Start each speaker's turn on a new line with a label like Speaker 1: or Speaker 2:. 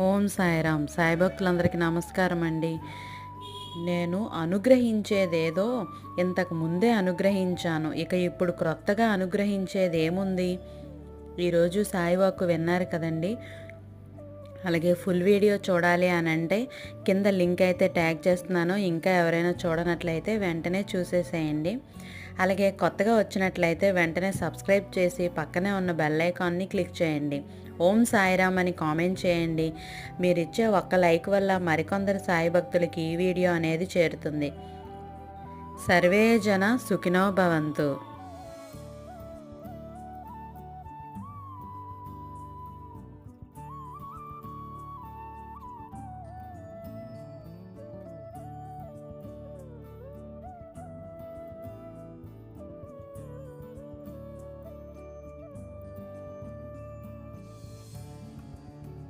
Speaker 1: ఓం సాయిరామ్. సాయి భక్తులందరికీ నమస్కారం అండి నేను అనుగ్రహించేదేదో ఇంతకు ముందే అనుగ్రహించాను. ఇక ఇప్పుడు క్రొత్తగా అనుగ్రహించేది ఏముంది ఈరోజు సాయివాకు విన్నారు కదండి. అలాగే ఫుల్ వీడియో చూడాలి అని అంటే కింద లింక్ అయితే ట్యాగ్ చేస్తున్నాను. ఇంకా ఎవరైనా చూడనట్లయితే వెంటనే చూసేసేయండి. అలాగే కొత్తగా వచ్చినట్లయితే వెంటనే సబ్స్క్రైబ్ చేసి పక్కనే ఉన్న బెల్ ఐకాన్ని క్లిక్ చేయండి. ఓం సాయిరామ్ అని కామెంట్ చేయండి. మీరు ఇచ్చే ఒక్క లైక్ వల్ల మరికొందరు సాయి భక్తులకి ఈ వీడియో అనేది చేరుతుంది. సర్వే జన సుఖినో భవంతు.